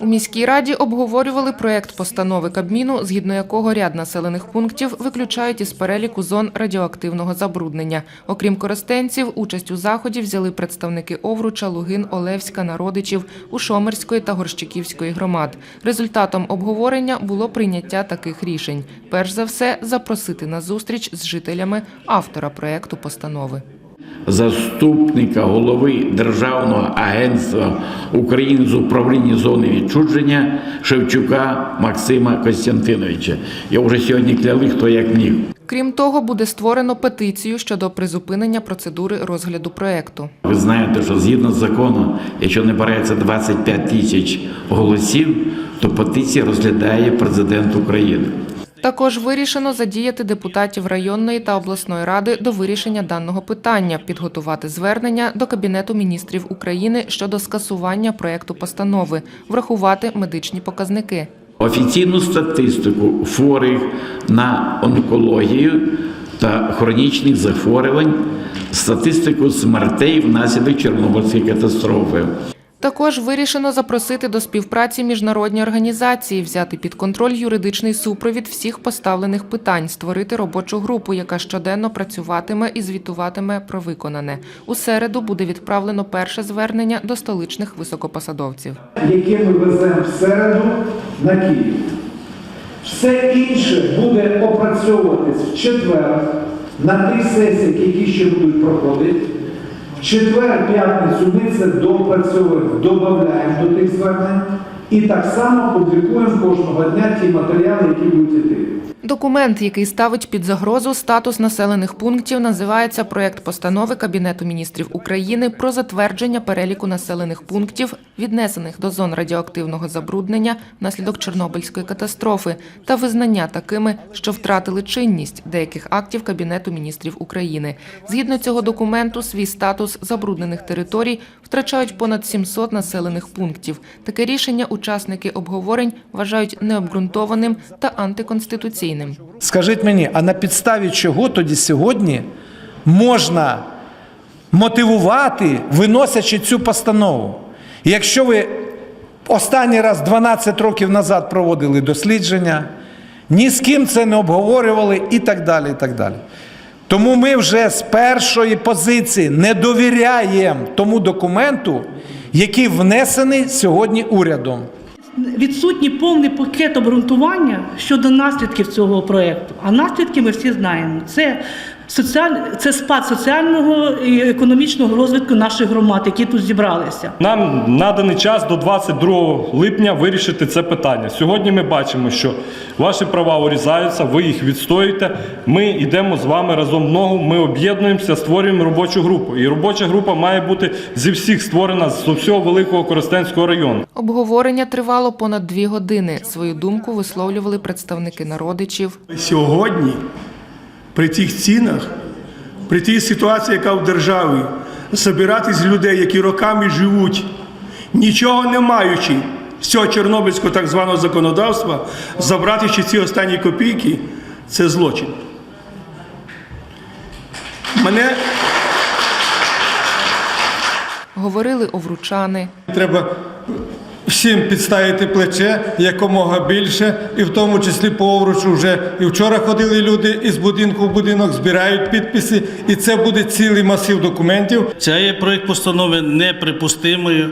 У міській раді обговорювали проєкт постанови Кабміну, згідно якого ряд населених пунктів виключають із переліку зон радіоактивного забруднення. Окрім користенців, участь у заході взяли представники Овруча, Лугин, Олевська, Народичів, Ушомерської та Горщиківської громад. Результатом обговорення було прийняття таких рішень. Перш за все, запросити на зустріч з жителями автора проєкту постанови. Заступника голови Державного агентства України з управління зони відчудження Шевчука Максима Костянтиновича. Я вже сьогодні кляли, хто як міг. Крім того, буде створено петицію щодо призупинення процедури розгляду проєкту. Ви знаєте, що згідно з законом, якщо не береться 25 тисяч голосів, то петиція розглядає президент України. Також вирішено задіяти депутатів районної та обласної ради до вирішення даного питання, підготувати звернення до Кабінету міністрів України щодо скасування проєкту постанови, врахувати медичні показники. Офіційну статистику хворих на онкологію та хронічних захворювань, статистику смертей внаслідок Чорнобильської катастрофи. Також вирішено запросити до співпраці міжнародні організації, взяти під контроль юридичний супровід всіх поставлених питань, створити робочу групу, яка щоденно працюватиме і звітуватиме про виконане. У середу буде відправлено перше звернення до столичних високопосадовців. яке ми веземо в середу на Київ. Все інше буде опрацьовуватись в четвер на тих сесіях, які ще будуть проходити. Четвер, п'ятницю ми це допрацьовуємо, додаємо до тих звернень і так само публікуємо кожного дня ті матеріали, які будуть йти. Документ, який ставить під загрозу статус населених пунктів, називається проєкт постанови Кабінету міністрів України про затвердження переліку населених пунктів, віднесених до зон радіоактивного забруднення внаслідок Чорнобильської катастрофи, та визнання такими, що втратили чинність деяких актів Кабінету міністрів України. Згідно цього документу, свій статус забруднених територій втрачають понад 700 населених пунктів. Таке рішення учасники обговорень вважають необґрунтованим та антиконституційним. Скажіть мені, а на підставі чого тоді сьогодні можна мотивувати, виносячи цю постанову? Якщо ви останній раз 12 років назад проводили дослідження, ні з ким це не обговорювали і так далі. і так далі. Тому ми вже з першої позиції не довіряємо тому документу, який внесений сьогодні урядом. Відсутній повний пакет обґрунтування щодо наслідків цього проєкту. А наслідки ми всі знаємо. Це, соціаль... це спад соціального і економічного розвитку наших громад, які тут зібралися. Нам наданий час до 22 липня вирішити це питання. Сьогодні ми бачимо, що ваші права урізаються, ви їх відстоюєте. Ми йдемо з вами разом в ногу, ми об'єднуємося, створюємо робочу групу. І робоча група має бути зі всіх створена з всього великого Коростенського району. Обговорення тривало понад дві години. Свою думку висловлювали представники народичів. Сьогодні при тих цінах, при тій ситуації, яка в державі, збиратись людей, які роками живуть, нічого не маючи з цього чорнобильського так званого законодавства, забрати ще ці останні копійки це злочин. Мене Говорили овручани. Треба всім підставити плече якомога більше, і в тому числі по вже і вчора ходили люди із будинку в будинок, збирають підписи, і це буде цілий масив документів. Цей проект постанови неприпустимою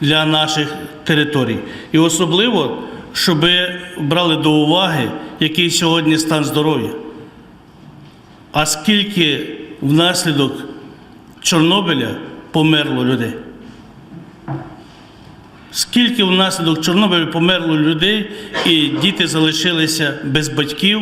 для наших територій. І особливо, щоб брали до уваги, який сьогодні стан здоров'я. А скільки внаслідок Чорнобиля померло людей? Скільки внаслідок Чорнобиля померло людей, і діти залишилися без батьків,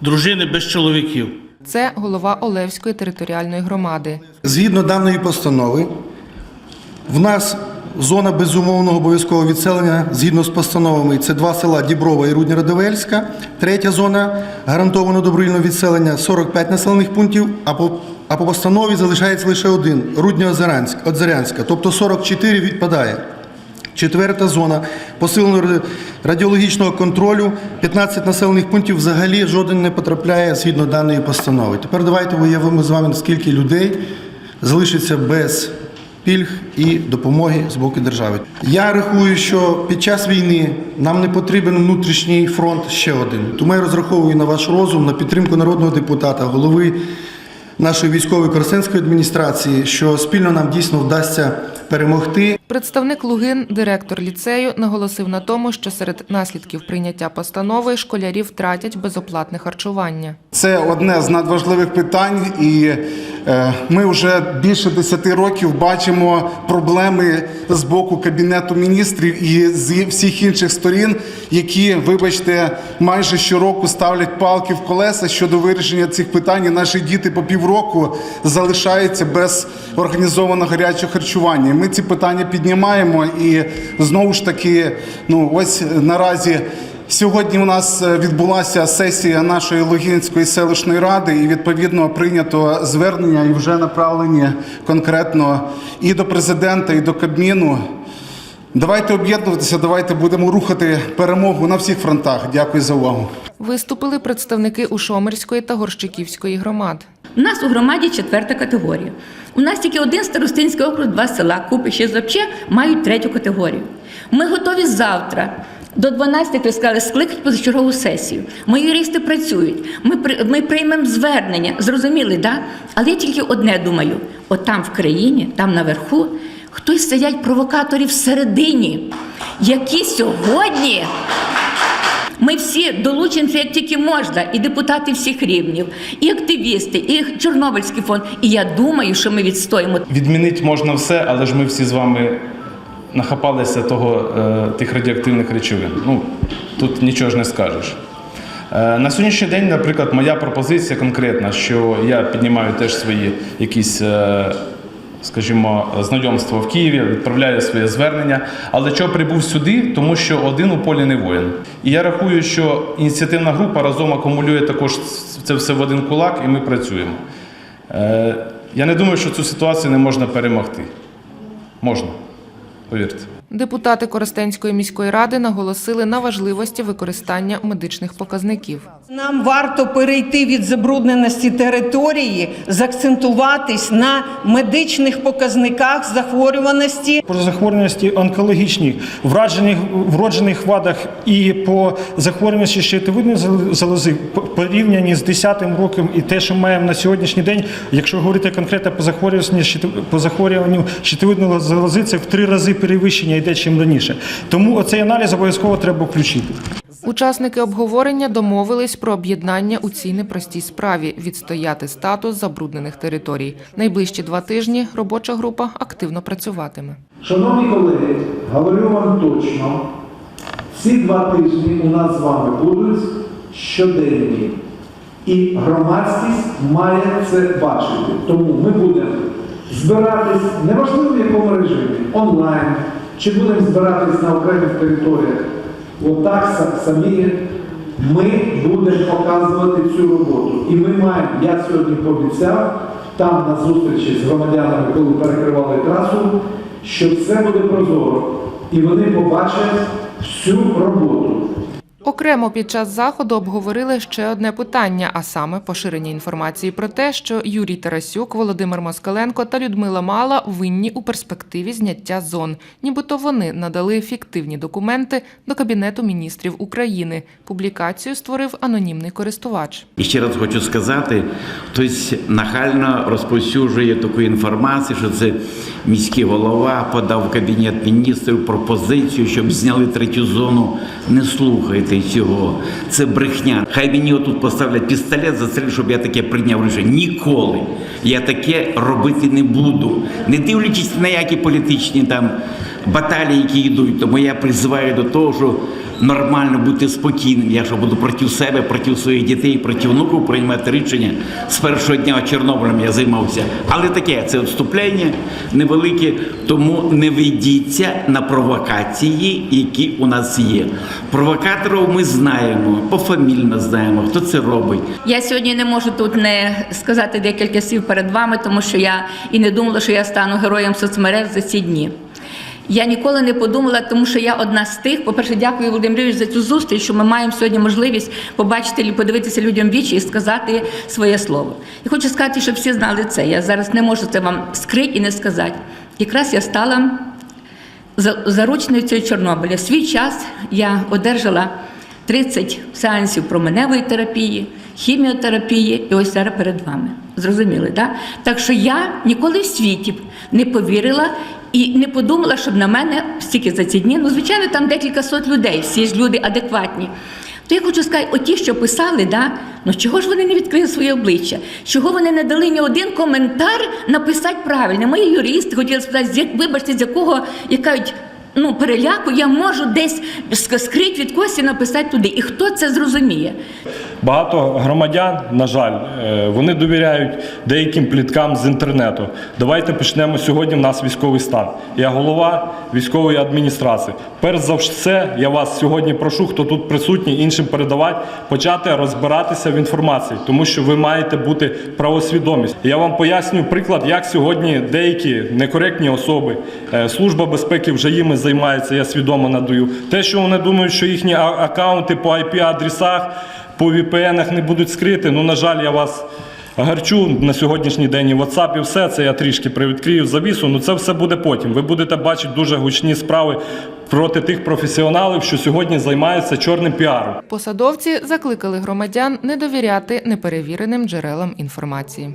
дружини без чоловіків? Це голова Олевської територіальної громади. Згідно даної постанови, в нас зона безумовного обов'язкового відселення згідно з постановами це два села Діброва і Рудня Радовельська. Третя зона гарантовано добровільного відселення 45 населених пунктів, а по, а по постанові залишається лише один Рудня Озерянська, Озерянська, тобто 44 відпадає. Четверта зона посиленого радіологічного контролю. 15 населених пунктів взагалі жоден не потрапляє згідно даної постанови. Тепер давайте уявимо з вами, скільки людей залишиться без пільг і допомоги з боку держави. Я рахую, що під час війни нам не потрібен внутрішній фронт ще один. Тому я розраховую на ваш розум, на підтримку народного депутата, голови нашої військової коростенської адміністрації, що спільно нам дійсно вдасться перемогти. Представник Лугин, директор ліцею, наголосив на тому, що серед наслідків прийняття постанови школярі втратять безоплатне харчування. Це одне з надважливих питань, і е, ми вже більше 10 років бачимо проблеми з боку кабінету міністрів і з всіх інших сторін, які, вибачте, майже щороку ставлять палки в колеса щодо вирішення цих питань. Наші діти по півроку залишаються без організованого гарячого харчування. Ми ці питання піднімаємо і знову ж таки, ну ось наразі. Сьогодні у нас е, відбулася сесія нашої Лугінської селищної ради, і відповідно прийнято звернення і вже направлені конкретно і до президента, і до Кабміну. Давайте об'єднуватися, давайте будемо рухати перемогу на всіх фронтах. Дякую за увагу. Виступили представники Ушомирської та Горщиківської громад. У нас у громаді четверта категорія. У нас тільки один старостинський округ, два села, Купище і Зобче мають третю категорію. Ми готові завтра. До 12, як ви сказали, скликати позачергову сесію. Мої юристи працюють. Ми, ми приймемо звернення. Зрозуміли, да? Але я тільки одне думаю: от там в країні, там наверху, хтось сидять провокаторі всередині, які сьогодні ми всі долучимося як тільки можна, і депутати всіх рівнів, і активісти, і Чорнобильський фонд. І я думаю, що ми відстоїмо Відмінити можна все, але ж ми всі з вами нахапалися того, е, тих радіоактивних речовин. Ну, тут нічого ж не скажеш. Е, на сьогоднішній день, наприклад, моя пропозиція конкретна, що я піднімаю теж свої якісь. Скажімо, знайомство в Києві, відправляю своє звернення. Але чого прибув сюди? Тому що один у полі не воїн. І я рахую, що ініціативна група разом акумулює також це все в один кулак, і ми працюємо. Е, Я не думаю, що цю ситуацію не можна перемогти. Можна, повірте. Депутати Коростенської міської ради наголосили на важливості використання медичних показників. Нам варто перейти від забрудненості території, заакцентуватись на медичних показниках захворюваності Про захворюваності онкологічні, враджених, вроджених вадах і по захворюваності щитовидної залози порівняні з 10-м роком і те, що маємо на сьогоднішній день, якщо говорити конкретно по захворюванню, по захворюванню щитовидної залози, це в три рази перевищення йде, чим раніше. Тому оцей аналіз обов'язково треба включити. Учасники обговорення домовились про об'єднання у цій непростій справі відстояти статус забруднених територій. Найближчі два тижні робоча група активно працюватиме. Шановні колеги, говорю вам точно, ці два тижні у нас з вами будуть щоденні. І громадськість має це бачити. Тому ми будемо збиратись, неважливо в якому режимі, онлайн, чи будемо збиратись на окремих територіях. Отак самі ми будемо показувати цю роботу. І ми маємо, я сьогодні пообіцяв, там на зустрічі з громадянами, коли перекривали трасу, що все буде прозоро. І вони побачать всю роботу. Окремо під час заходу обговорили ще одне питання, а саме поширення інформації про те, що Юрій Тарасюк, Володимир Москаленко та Людмила Мала винні у перспективі зняття зон. Нібито вони надали фіктивні документи до Кабінету міністрів України. Публікацію створив анонімний користувач. І ще раз хочу сказати, хтось нахально розповсюджує таку інформацію, що це міський голова подав в кабінет міністрів пропозицію, щоб зняли третю зону. Не слухайте цього. Це брехня. Хай мені отут поставлять пістолет, застрелять, щоб я таке прийняв рішення. Ніколи я таке робити не буду. Не дивлячись на які політичні там баталії, які йдуть. Тому я призиваю до того, що нормально бути спокійним. Я що буду проти себе, проти своїх дітей, проти внуків приймати рішення. З першого дня Чорнобилем я займався. Але таке це відступлення невелике, тому не ведіться на провокації, які у нас є. Провокаторів ми знаємо, пофамільно знаємо, хто це робить. Я сьогодні не можу тут не сказати декілька слів перед вами, тому що я і не думала, що я стану героєм соцмереж за ці дні. Я ніколи не подумала, тому що я одна з тих. По-перше, дякую Володимиру за цю зустріч, що ми маємо сьогодні можливість побачити подивитися людям вічі і сказати своє слово. Я хочу сказати, щоб всі знали це. Я зараз не можу це вам скрити і не сказати. якраз я стала за- заручницею Чорнобиля. В свій час я одержала 30 сеансів променевої терапії, хіміотерапії, і ось зараз перед вами. Зрозуміли, так? Так що я ніколи в світі не повірила і не подумала, щоб на мене стільки за ці дні. Ну, звичайно, там декілька сот людей, всі ж люди адекватні. То я хочу сказати, оті, що писали, да, ну чого ж вони не відкрили своє обличчя? Чого вони не дали ні один коментар написати правильно? Мої юристи хотіли спитати, вибачте, з якого як кажуть, ну, переляку я можу десь ск- скрить від кості написати туди. І хто це зрозуміє? Багато громадян, на жаль, е, вони довіряють деяким пліткам з інтернету. Давайте почнемо сьогодні. В нас військовий стан. Я голова військової адміністрації. Перш за все, я вас сьогодні прошу, хто тут присутній, іншим передавати, почати розбиратися в інформації, тому що ви маєте бути правосвідомість. Я вам поясню приклад, як сьогодні деякі некоректні особи, е, служба безпеки вже їми займається. Я свідомо надаю. Те, що вони думають, що їхні а- акаунти по IP-адресах по VPN не будуть скриті. Ну, на жаль, я вас гарчу на сьогоднішній день і WhatsApp і все це я трішки привідкрию завісу. Ну це все буде потім. Ви будете бачити дуже гучні справи проти тих професіоналів, що сьогодні займаються чорним піаром. Посадовці закликали громадян не довіряти неперевіреним джерелам інформації.